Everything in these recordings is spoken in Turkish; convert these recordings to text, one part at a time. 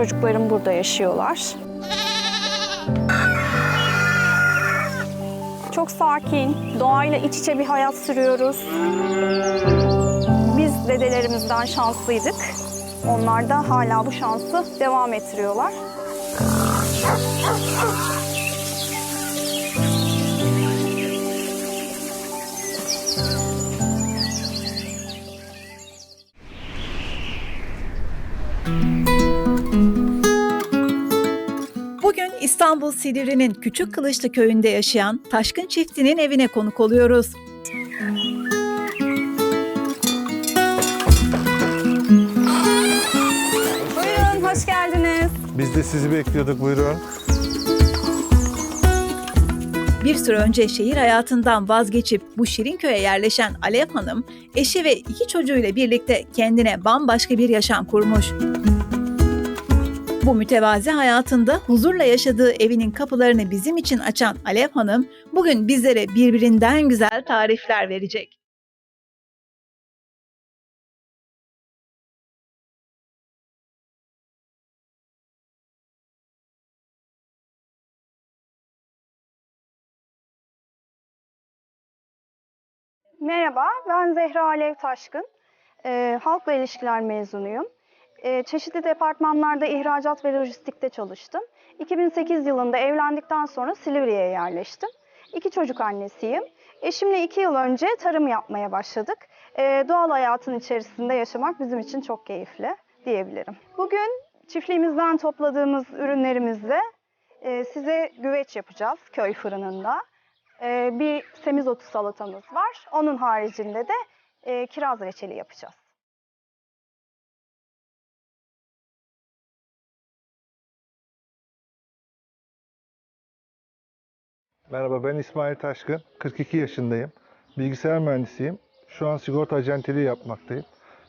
çocuklarım burada yaşıyorlar. Çok sakin, doğayla iç içe bir hayat sürüyoruz. Biz dedelerimizden şanslıydık. Onlar da hala bu şansı devam ettiriyorlar. İstanbul Silivri'nin Küçük Kılıçlı köyünde yaşayan Taşkın çiftinin evine konuk oluyoruz. Buyurun, hoş geldiniz. Biz de sizi bekliyorduk buyurun. Bir süre önce şehir hayatından vazgeçip bu şirin köye yerleşen Alev Hanım, eşi ve iki çocuğuyla birlikte kendine bambaşka bir yaşam kurmuş. Bu mütevazi hayatında huzurla yaşadığı evinin kapılarını bizim için açan Alev Hanım, bugün bizlere birbirinden güzel tarifler verecek. Merhaba, ben Zehra Alev Taşkın. Ee, halkla ilişkiler mezunuyum. Ee, çeşitli departmanlarda ihracat ve lojistikte çalıştım. 2008 yılında evlendikten sonra Silivri'ye yerleştim. İki çocuk annesiyim. Eşimle iki yıl önce tarım yapmaya başladık. Ee, doğal hayatın içerisinde yaşamak bizim için çok keyifli diyebilirim. Bugün çiftliğimizden topladığımız ürünlerimizle e, size güveç yapacağız köy fırınında. Ee, bir semizotu salatamız var. Onun haricinde de e, kiraz reçeli yapacağız. Merhaba ben İsmail Taşkın. 42 yaşındayım. Bilgisayar mühendisiyim. Şu an sigorta acenteliği yapmaktayım.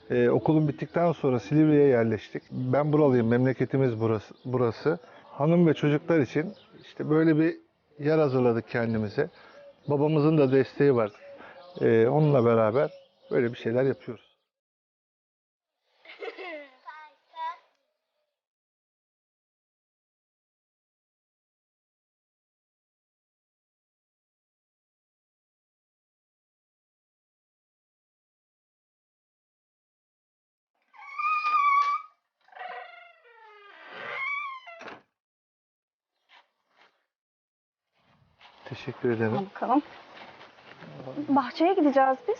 Ee, okulum bittikten sonra Silivri'ye yerleştik. Ben buralıyım. Memleketimiz burası. burası. Hanım ve çocuklar için işte böyle bir yer hazırladık kendimize. Babamızın da desteği var. Ee, onunla beraber böyle bir şeyler yapıyoruz. Teşekkür ederim. Al bakalım. Bahçeye gideceğiz biz.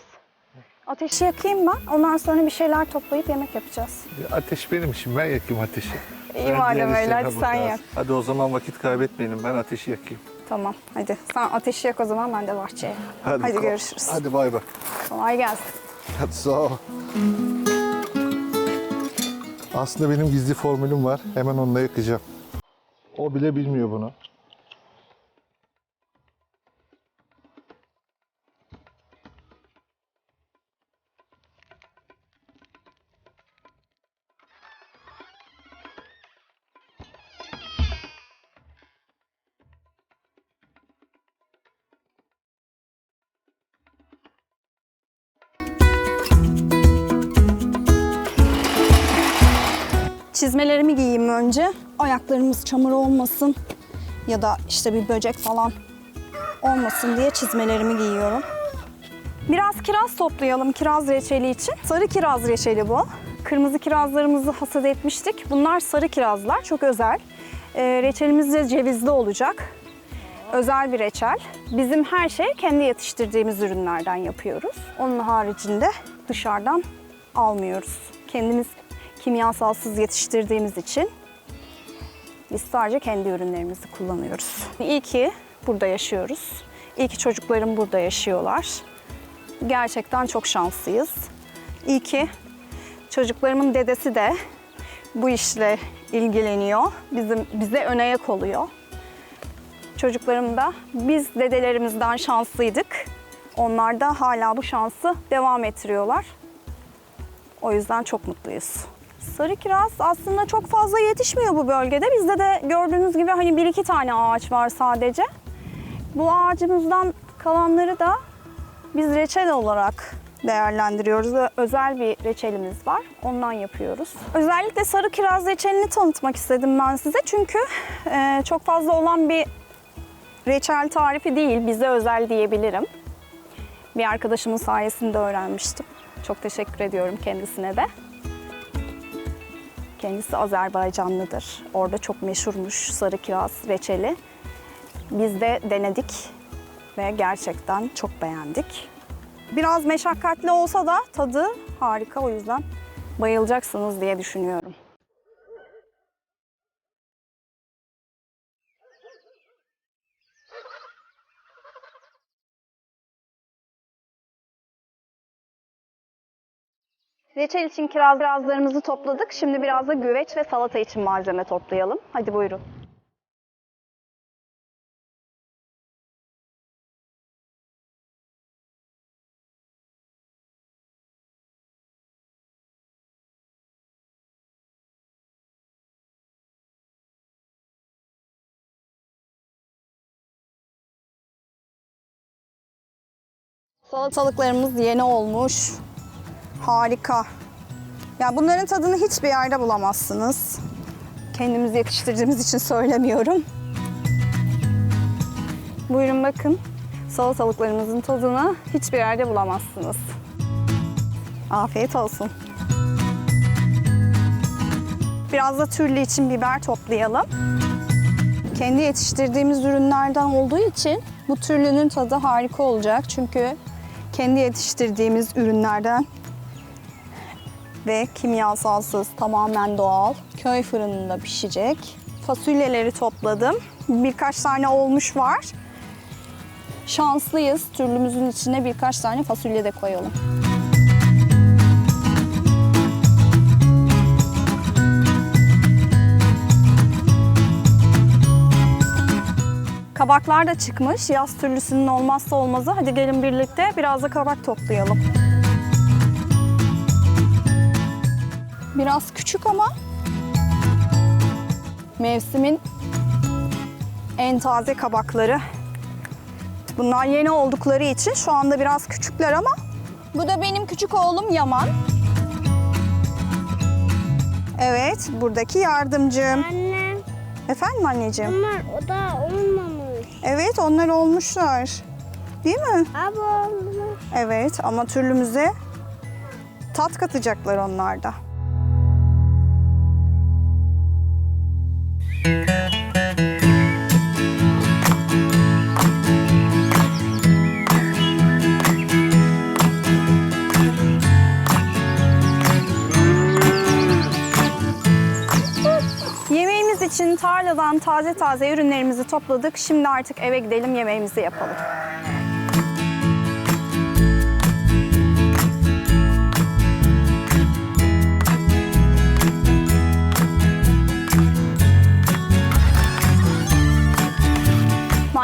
Ateşi yakayım ben. Ondan sonra bir şeyler toplayıp yemek yapacağız. Ateş benim işim. Ben yakayım ateşi. İyi Ben madem diğer öyle. Hadi sen bakarız. yak. Hadi o zaman vakit kaybetmeyelim. Ben ateşi yakayım. Tamam. Hadi. Sen ateşi yak o zaman ben de bahçeye. Hadi, bakalım. görüşürüz. Hadi bay bay. Kolay gelsin. Hadi sağ ol. Aslında benim gizli formülüm var. Hemen onunla yakacağım. O bile bilmiyor bunu. Çizmelerimi giyeyim önce. Ayaklarımız çamur olmasın ya da işte bir böcek falan olmasın diye çizmelerimi giyiyorum. Biraz kiraz toplayalım kiraz reçeli için. Sarı kiraz reçeli bu. Kırmızı kirazlarımızı hasat etmiştik. Bunlar sarı kirazlar, çok özel. Ee, reçelimiz de cevizli olacak. Özel bir reçel. Bizim her şey kendi yetiştirdiğimiz ürünlerden yapıyoruz. Onun haricinde dışarıdan almıyoruz. Kendimiz kimyasalsız yetiştirdiğimiz için biz sadece kendi ürünlerimizi kullanıyoruz. İyi ki burada yaşıyoruz. İyi ki çocuklarım burada yaşıyorlar. Gerçekten çok şanslıyız. İyi ki çocuklarımın dedesi de bu işle ilgileniyor. Bizim bize ön ayak oluyor. Çocuklarım da biz dedelerimizden şanslıydık. Onlar da hala bu şansı devam ettiriyorlar. O yüzden çok mutluyuz. Sarı kiraz aslında çok fazla yetişmiyor bu bölgede. Bizde de gördüğünüz gibi hani bir iki tane ağaç var sadece. Bu ağacımızdan kalanları da biz reçel olarak değerlendiriyoruz. Özel bir reçelimiz var. Ondan yapıyoruz. Özellikle sarı kiraz reçelini tanıtmak istedim ben size. Çünkü e, çok fazla olan bir reçel tarifi değil. Bize özel diyebilirim. Bir arkadaşımın sayesinde öğrenmiştim. Çok teşekkür ediyorum kendisine de. Kendisi Azerbaycanlıdır. Orada çok meşhurmuş sarı kiraz reçeli. Biz de denedik ve gerçekten çok beğendik. Biraz meşakkatli olsa da tadı harika o yüzden bayılacaksınız diye düşünüyorum. Reçel için kiraz kirazlarımızı topladık. Şimdi biraz da güveç ve salata için malzeme toplayalım. Hadi buyurun. Salatalıklarımız yeni olmuş. Harika. Ya bunların tadını hiçbir yerde bulamazsınız. Kendimizi yakıştırdığımız için söylemiyorum. Buyurun bakın. Salatalıklarımızın tadını hiçbir yerde bulamazsınız. Afiyet olsun. Biraz da türlü için biber toplayalım. Kendi yetiştirdiğimiz ürünlerden olduğu için bu türlünün tadı harika olacak. Çünkü kendi yetiştirdiğimiz ürünlerden ve kimyasalsız, tamamen doğal. Köy fırınında pişecek. Fasulyeleri topladım. Birkaç tane olmuş var. Şanslıyız. Türlümüzün içine birkaç tane fasulye de koyalım. Kabaklar da çıkmış. Yaz türlüsünün olmazsa olmazı. Hadi gelin birlikte biraz da kabak toplayalım. Biraz küçük ama mevsimin en taze kabakları. Bunlar yeni oldukları için şu anda biraz küçükler ama bu da benim küçük oğlum Yaman. Evet, buradaki yardımcım. Anne, Efendim anneciğim? bunlar o da olmamış. Evet, onlar olmuşlar. Değil mi? Abi olmuş. Evet ama türlümüze tat katacaklar onlar da. Yemeğimiz için tarladan taze taze ürünlerimizi topladık. Şimdi artık eve gidelim yemeğimizi yapalım.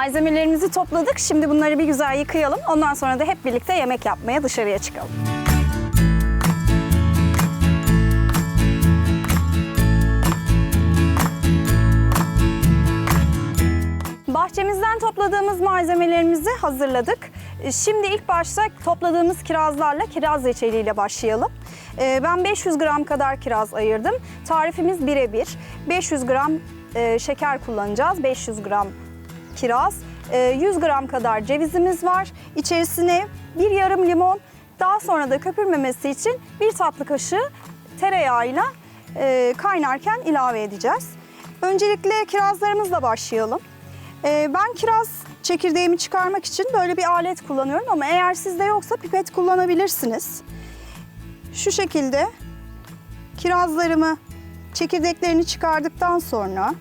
Malzemelerimizi topladık. Şimdi bunları bir güzel yıkayalım. Ondan sonra da hep birlikte yemek yapmaya dışarıya çıkalım. Bahçemizden topladığımız malzemelerimizi hazırladık. Ee, Şimdi ilk başta topladığımız kirazlarla kiraz reçeliyle başlayalım. Ee, Ben 500 gram kadar kiraz ayırdım. Tarifimiz birebir. 500 gram e, şeker kullanacağız. 500 gram kiraz. e, 100 gram kadar cevizimiz var. İçerisine bir yarım limon, daha sonra da köpürmemesi için bir tatlı kaşığı tereyağıyla e, kaynarken ilave edeceğiz. Öncelikle kirazlarımızla başlayalım. E, ben kiraz çekirdeğimi çıkarmak için böyle bir alet kullanıyorum ama eğer sizde yoksa pipet kullanabilirsiniz. Şu şekilde kirazlarımı çekirdeklerini çıkardıktan sonra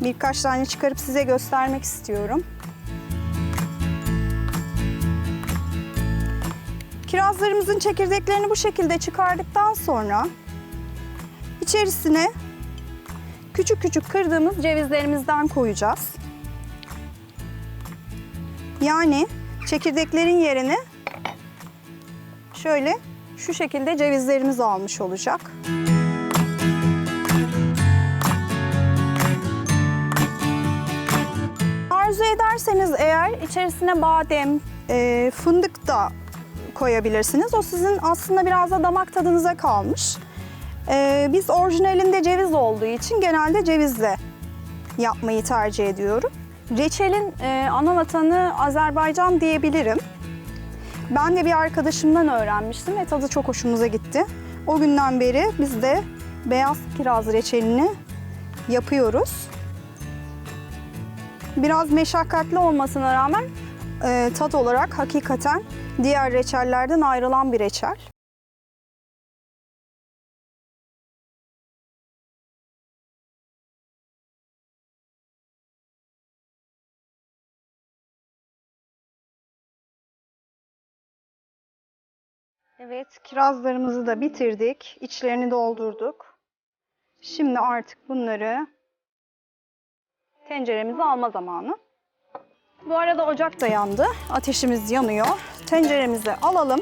birkaç tane çıkarıp size göstermek istiyorum. Kirazlarımızın çekirdeklerini bu şekilde çıkardıktan sonra içerisine küçük küçük kırdığımız cevizlerimizden koyacağız. Yani çekirdeklerin yerine şöyle şu şekilde cevizlerimiz almış olacak. Arzu ederseniz eğer içerisine badem, e, fındık da koyabilirsiniz. O sizin aslında biraz da damak tadınıza kalmış. E, biz orijinalinde ceviz olduğu için genelde cevizle yapmayı tercih ediyorum. Reçelin e, ana vatanı Azerbaycan diyebilirim. Ben de bir arkadaşımdan öğrenmiştim ve tadı çok hoşumuza gitti. O günden beri biz de beyaz kiraz reçelini yapıyoruz. Biraz meşakkatli olmasına rağmen e, tat olarak hakikaten diğer reçellerden ayrılan bir reçel. Evet, kirazlarımızı da bitirdik. İçlerini doldurduk. Şimdi artık bunları tenceremize alma zamanı. Bu arada ocak da yandı. Ateşimiz yanıyor. Tenceremizi alalım.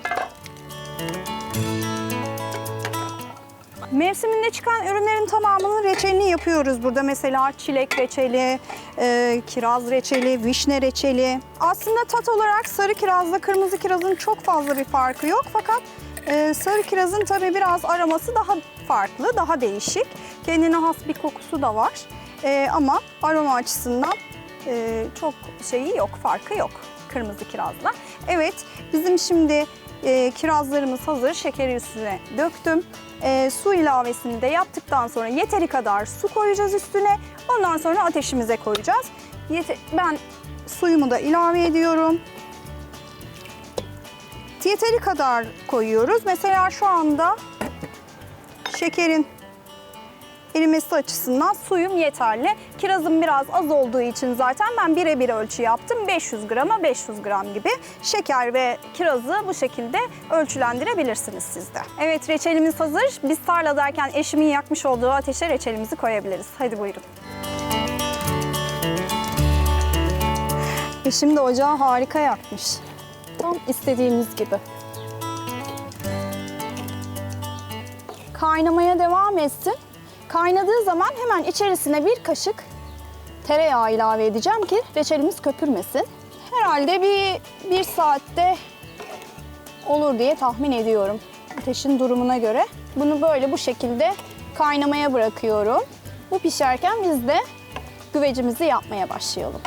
Mevsiminde çıkan ürünlerin tamamının reçelini yapıyoruz burada. Mesela çilek reçeli, e, kiraz reçeli, vişne reçeli. Aslında tat olarak sarı kirazla kırmızı kirazın çok fazla bir farkı yok. Fakat e, sarı kirazın tabii biraz aroması daha farklı, daha değişik. Kendine has bir kokusu da var. E, ama aroma açısından e, çok şeyi yok, farkı yok kırmızı kirazla. Evet, bizim şimdi e, kirazlarımız hazır. Şekeri üstüne döktüm. E, su ilavesini de yaptıktan sonra yeteri kadar su koyacağız üstüne. Ondan sonra ateşimize koyacağız. Yete- ben suyumu da ilave ediyorum. Yeteri kadar koyuyoruz. Mesela şu anda şekerin erimesi açısından suyum yeterli. Kirazım biraz az olduğu için zaten ben birebir ölçü yaptım. 500 grama 500 gram gibi. Şeker ve kirazı bu şekilde ölçülendirebilirsiniz siz de. Evet reçelimiz hazır. Biz tarladayken eşimin yakmış olduğu ateşe reçelimizi koyabiliriz. Hadi buyurun. Eşim de ocağı harika yakmış. Tam istediğimiz gibi. Kaynamaya devam etsin. Kaynadığı zaman hemen içerisine bir kaşık tereyağı ilave edeceğim ki reçelimiz köpürmesin. Herhalde bir, bir saatte olur diye tahmin ediyorum. Ateşin durumuna göre. Bunu böyle bu şekilde kaynamaya bırakıyorum. Bu pişerken biz de güvecimizi yapmaya başlayalım.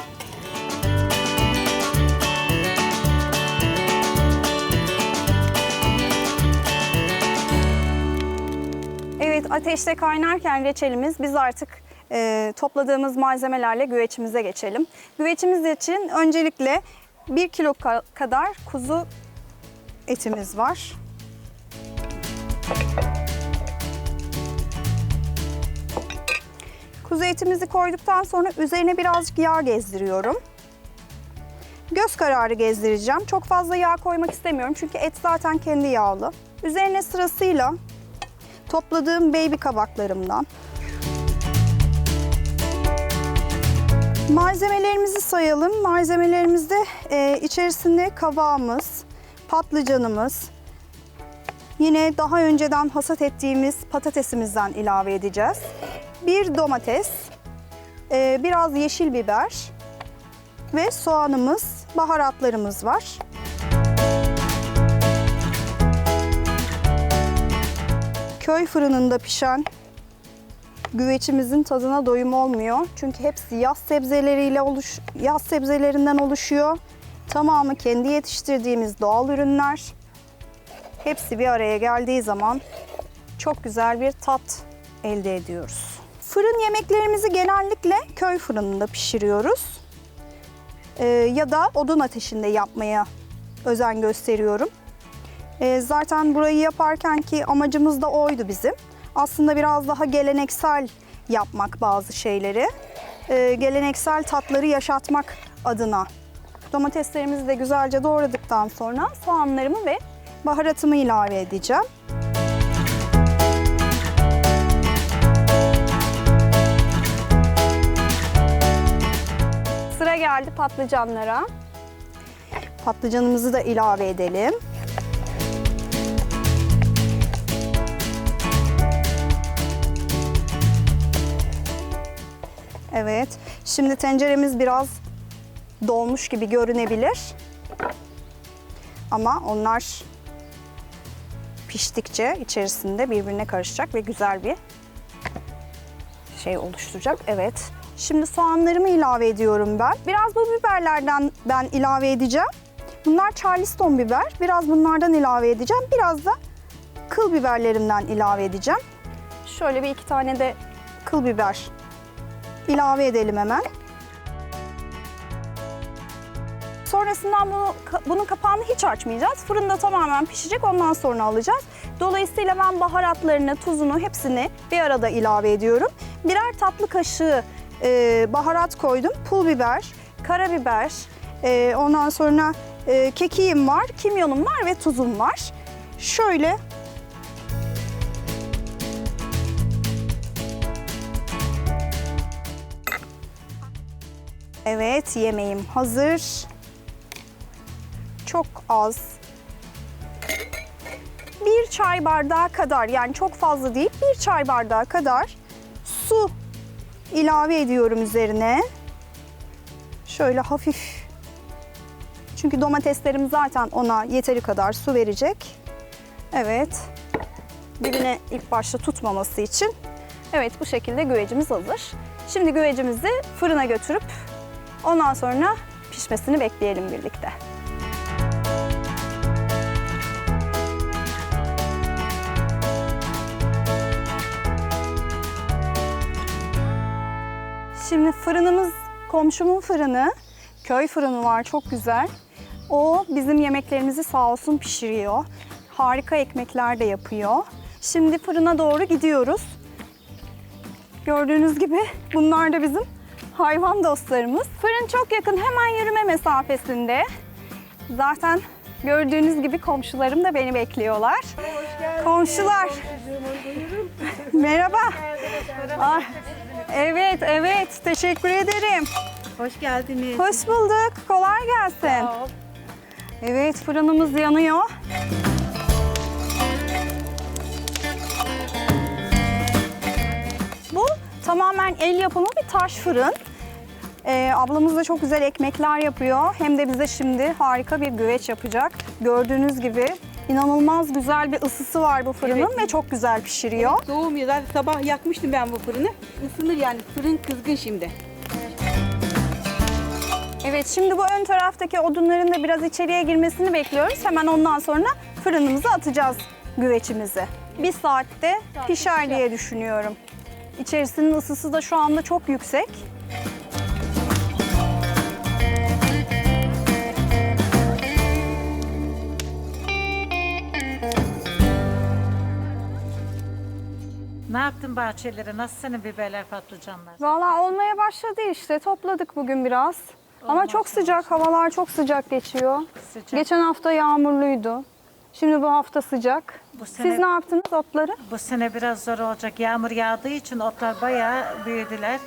Ateşte kaynarken reçelimiz biz artık e, topladığımız malzemelerle güveçimize geçelim. Güveçimiz için öncelikle 1 kilo ka- kadar kuzu etimiz var. Kuzu etimizi koyduktan sonra üzerine birazcık yağ gezdiriyorum. Göz kararı gezdireceğim. Çok fazla yağ koymak istemiyorum çünkü et zaten kendi yağlı. Üzerine sırasıyla topladığım baby kabaklarımdan. Malzemelerimizi sayalım. Malzemelerimizde e, içerisinde kabağımız, patlıcanımız, yine daha önceden hasat ettiğimiz patatesimizden ilave edeceğiz. Bir domates, e, biraz yeşil biber ve soğanımız, baharatlarımız var. Köy fırınında pişen güvecimizin tadına doyum olmuyor. Çünkü hepsi yaz sebzeleriyle oluş yaz sebzelerinden oluşuyor. Tamamı kendi yetiştirdiğimiz doğal ürünler. Hepsi bir araya geldiği zaman çok güzel bir tat elde ediyoruz. Fırın yemeklerimizi genellikle köy fırınında pişiriyoruz. Ee, ya da odun ateşinde yapmaya özen gösteriyorum. E, zaten burayı yaparken ki amacımız da oydu bizim. Aslında biraz daha geleneksel yapmak bazı şeyleri. E, geleneksel tatları yaşatmak adına. Domateslerimizi de güzelce doğradıktan sonra soğanlarımı ve baharatımı ilave edeceğim. Sıra geldi patlıcanlara. Patlıcanımızı da ilave edelim. Evet. Şimdi tenceremiz biraz dolmuş gibi görünebilir. ama onlar piştikçe içerisinde birbirine karışacak ve güzel bir şey oluşturacak. Evet. Şimdi soğanlarımı ilave ediyorum ben. Biraz bu biberlerden ben ilave edeceğim. Bunlar Charleston biber. Biraz bunlardan ilave edeceğim. Biraz da kıl biberlerimden ilave edeceğim. Şöyle bir iki tane de kıl biber ilave edelim hemen. Sonrasından bunu, bunun kapağını hiç açmayacağız. Fırında tamamen pişecek ondan sonra alacağız. Dolayısıyla ben baharatlarını, tuzunu hepsini bir arada ilave ediyorum. Birer tatlı kaşığı e, baharat koydum. Pul biber, karabiber, e, ondan sonra e, kekiğim var, kimyonum var ve tuzum var. Şöyle Evet, yemeğim hazır. Çok az. Bir çay bardağı kadar, yani çok fazla değil, bir çay bardağı kadar su ilave ediyorum üzerine. Şöyle hafif. Çünkü domateslerim zaten ona yeteri kadar su verecek. Evet. Dibine ilk başta tutmaması için. Evet, bu şekilde güvecimiz hazır. Şimdi güvecimizi fırına götürüp Ondan sonra pişmesini bekleyelim birlikte. Şimdi fırınımız komşumun fırını. Köy fırını var çok güzel. O bizim yemeklerimizi sağ olsun pişiriyor. Harika ekmekler de yapıyor. Şimdi fırına doğru gidiyoruz. Gördüğünüz gibi bunlar da bizim hayvan dostlarımız. Fırın çok yakın, hemen yürüme mesafesinde. Zaten gördüğünüz gibi komşularım da beni bekliyorlar. Komşular. Merhaba. Ay, evet, evet. Teşekkür ederim. Hoş geldiniz. Hoş bulduk. Kolay gelsin. Evet, fırınımız yanıyor. Tamamen el yapımı bir taş fırın. Ee, ablamız da çok güzel ekmekler yapıyor. Hem de bize şimdi harika bir güveç yapacak. Gördüğünüz gibi inanılmaz güzel bir ısısı var bu fırının Evet. ve çok güzel pişiriyor. Soğumuyor. Zaten sabah yakmıştım ben bu fırını. Isınır yani. Fırın kızgın şimdi. Evet şimdi bu ön taraftaki odunların da biraz içeriye girmesini bekliyoruz. Hemen ondan sonra fırınımıza atacağız güveçimizi. Bir saatte pişer diye düşünüyorum. İçerisinin ısısı da şu anda çok yüksek. Ne yaptın bahçelere? Nasıl senin biberler, patlıcanlar? Valla olmaya başladı işte. Topladık bugün biraz. Ama çok sıcak, havalar çok sıcak geçiyor. Sıcak. Geçen hafta yağmurluydu. Şimdi bu hafta sıcak. Bu Siz sene- ne yaptınız otları? Bu sene biraz zor olacak. Yağmur yağdığı için otlar bayağı büyüdüler.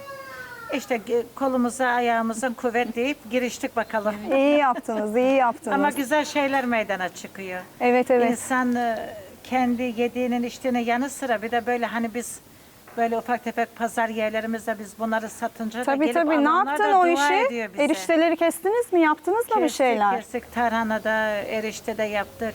İşte kolumuza, ayağımıza kuvvet deyip giriştik bakalım. İyi yaptınız, iyi yaptınız. Ama güzel şeyler meydana çıkıyor. Evet evet. İnsan e, kendi yediğinin içtiğinin yanı sıra bir de böyle hani biz böyle ufak tefek pazar yerlerimizde biz bunları satınca da Tabii gelip tabii. Ne yaptın da o işi? Erişteleri kestiniz mi? Yaptınız mı bir şeyler? Kestik tarhanada, erişte de yaptık.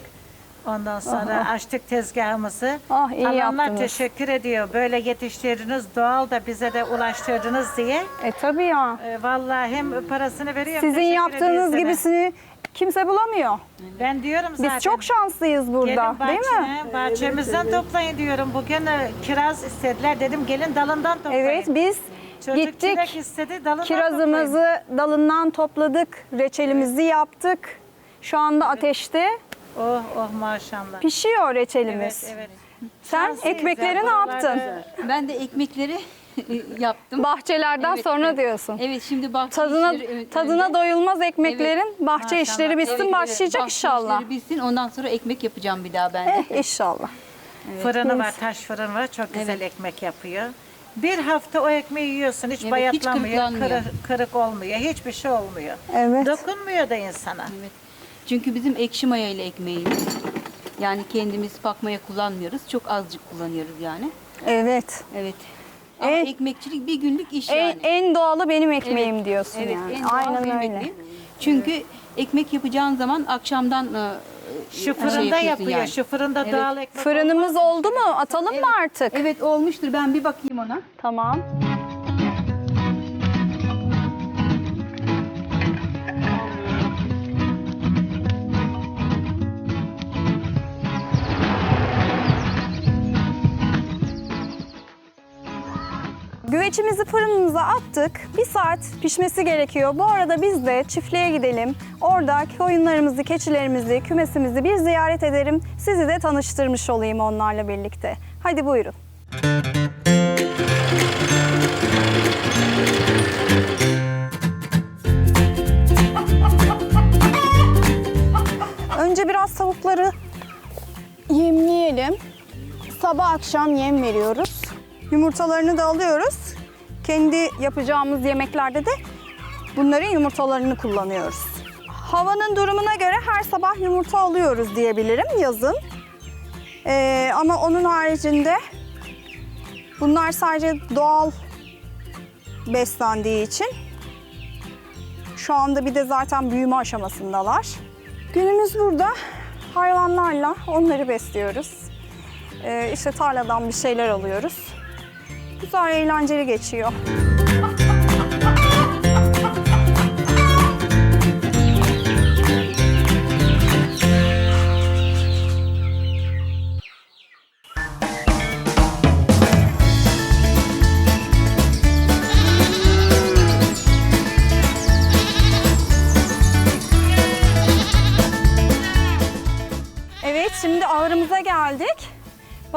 Ondan sonra açtık tezgahımızı. Ah, iyi Alanlar yaptınız. teşekkür ediyor. Böyle yetiştirdiniz, doğal da bize de ulaştırdınız diye. E tabii ya. E, vallahi hem parasını veriyorum. Sizin teşekkür yaptığınız sana. gibisini kimse bulamıyor. Ben diyorum zaten. Biz çok şanslıyız burada, Gelin değil mi? bahçemizden toplayın diyorum. Bugün e, kiraz istediler. Dedim gelin dalından toplayın. Evet, biz Çocuk gittik. çilek istedi, dalından toplayın. Kirazımızı dalından topladık, reçelimizi yaptık. Şu anda ateşte Oh oh maşallah. pişiyor reçelimiz. Evet evet. Sen Şanslıyız ekmekleri ya, ne yaptın? Ben de ekmekleri yaptım. Bahçelerden Evet, sonra evet. diyorsun. Evet şimdi bahçe Tadına işleri tadına önce- doyulmaz ekmeklerin bahçe Maşallah. işleri bitsin Evet, evet, başlayacak bahçe inşallah. işleri bitsin ondan sonra ekmek yapacağım bir daha ben de. Eh, inşallah. Fırını var, taş fırın var. Çok güzel ekmek yapıyor. Bir hafta o ekmeği yiyorsun, hiç hiç bayatlamıyor, kırıklanmıyor. kırık, kırık olmuyor, hiçbir şey olmuyor. Evet. Dokunmuyor da insana. Evet. Çünkü bizim ekşi maya ile ekmeğimiz. Yani kendimiz pakmaya kullanmıyoruz. Çok azıcık kullanıyoruz yani. Evet. Evet. Ama En- ekmekçilik bir günlük iş En, yani. en doğalı benim ekmeğim Evet, diyorsun evet, yani. en doğal Aynen benim öyle. ekmeğim. Çünkü ekmek yapacağın zaman akşamdan e, Şu şey fırında yapıyorsun yapıyor. yani. Şu fırında Evet. doğal ekmek. Fırınımız oldu mu? Atalım mı artık? Evet olmuştur. Ben bir bakayım ona. Tamam. Güveçimizi fırınımıza attık. Bir saat pişmesi gerekiyor. Bu arada biz de çiftliğe gidelim. Orada koyunlarımızı, keçilerimizi, kümesimizi bir ziyaret ederim. Sizi de tanıştırmış olayım onlarla birlikte. Hadi buyurun. Önce biraz tavukları yemleyelim. Sabah akşam yem veriyoruz. Yumurtalarını da alıyoruz. Kendi yapacağımız yemeklerde de bunların yumurtalarını kullanıyoruz. Havanın durumuna göre her sabah yumurta alıyoruz diyebilirim yazın. Ee, ama onun haricinde bunlar sadece doğal beslendiği için şu anda bir de zaten büyüme aşamasındalar. Günümüz burada. Hayvanlarla onları besliyoruz. Ee, işte tarladan bir şeyler alıyoruz. Güzel, eğlenceli geçiyor.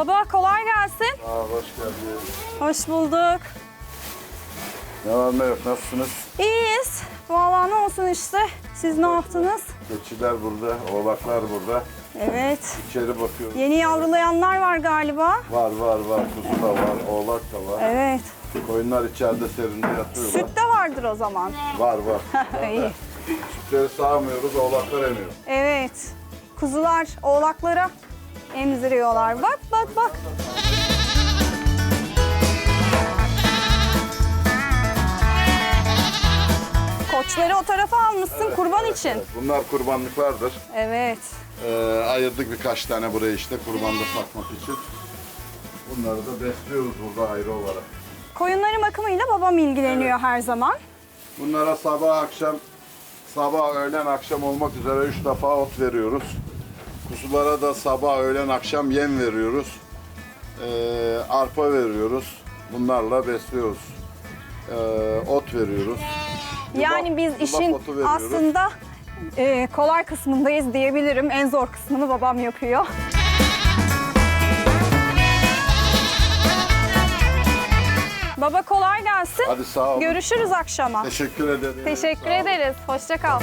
Baba kolay gelsin. Aa, hoş geldiniz. Hoş bulduk. Ne var ne yok, nasılsınız? İyiyiz. Vallahi ne olsun işte. Siz ne yaptınız? Keçiler burada, oğlaklar burada. Evet. İçeri bakıyoruz. Yeni yavrulayanlar var galiba. Var var var, kuzu da var, oğlak da var. Evet. Koyunlar içeride serinde yatıyorlar. Süt de vardır o zaman. Var var. İyi. Sütleri sağmıyoruz, oğlaklar emiyor. Evet. Kuzular oğlaklara emziriyorlar. Bak bak bak. Koçları o tarafa almışsın kurban için. Evet, bunlar kurbanlıklardır. Evet. Ee, ayırdık birkaç tane buraya işte kurbanda satmak için. Bunları da besliyoruz burada ayrı olarak. Koyunların bakımıyla babam ilgileniyor her zaman. Bunlara sabah akşam, sabah öğlen akşam olmak üzere üç defa ot veriyoruz. Kuzulara da sabah öğlen akşam yem veriyoruz. Ee, arpa veriyoruz. Bunlarla besliyoruz. Ee, ot veriyoruz. Yani biz yulaf işin otu veriyoruz. aslında e, kolay kısmındayız diyebilirim. En zor kısmını babam yapıyor. Baba kolay gelsin. Hadi sağ olun. Görüşürüz akşama. Teşekkür ederim. Teşekkür Sağ olun. ederiz. Hoşça kal.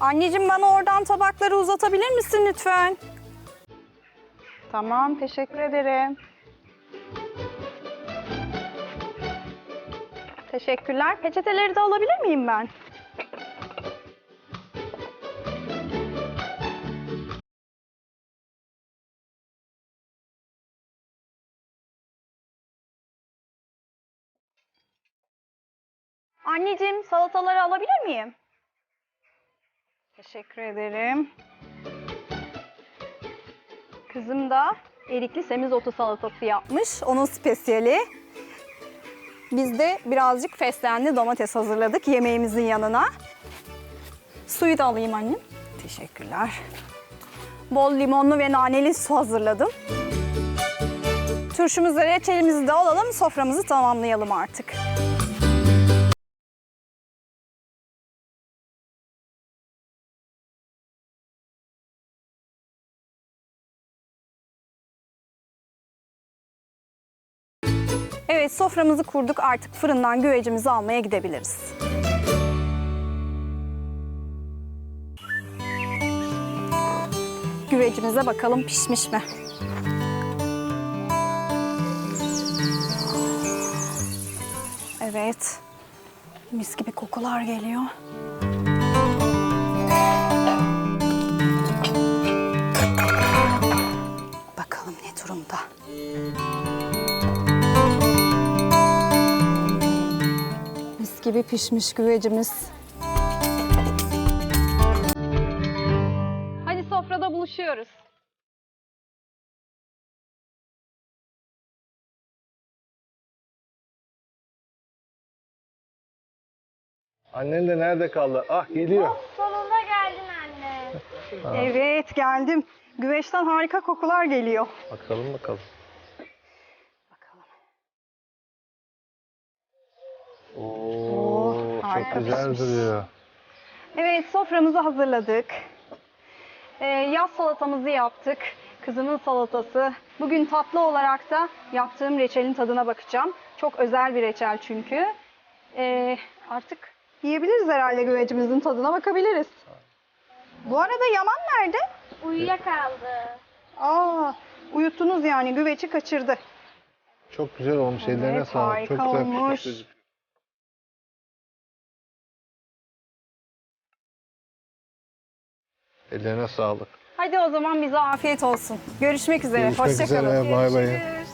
Anneciğim bana oradan tabakları uzatabilir misin lütfen? Tamam, teşekkür ederim. Teşekkürler. Peçeteleri de alabilir miyim ben? Anneciğim, salataları alabilir miyim? Teşekkür ederim. Kızım da erikli semizotu salatası yapmış. Onun spesiyali. Biz de birazcık fesleğenli domates hazırladık yemeğimizin yanına. Suyu da alayım annem. Teşekkürler. Bol limonlu ve naneli su hazırladım. Turşumuzu, reçelimizi de alalım, soframızı tamamlayalım artık. Evet, soframızı kurduk. Artık fırından güvecimizi almaya gidebiliriz. Güvecimize bakalım pişmiş mi? Evet. Mis gibi kokular geliyor. Gibi pişmiş güvecimiz. Hadi sofrada buluşuyoruz. Annen de nerede kaldı? Ah geliyor. Sonunda geldin anne. Evet geldim. Güveçten harika kokular geliyor. Bakalım. Bakalım. Çok harika güzel pişmiş. duruyor. Evet soframızı hazırladık. Ee, yaz salatamızı yaptık. Kızımın salatası. Bugün tatlı olarak da yaptığım reçelin tadına bakacağım. Çok özel bir reçel çünkü. Ee, artık yiyebiliriz herhalde güvecimizin tadına bakabiliriz. Bu arada Yaman nerede? Uyuyakaldı. Aa, uyuttunuz yani güveci kaçırdı. Çok güzel olmuş. Evet, Ellerine sağlık. harika Çok güzel olmuş. pişmiş. Ellerine sağlık. Hadi o zaman bize afiyet olsun. Görüşmek üzere. Görüşmek Hoşça kalın. üzere, bay bay. Görüşürüz.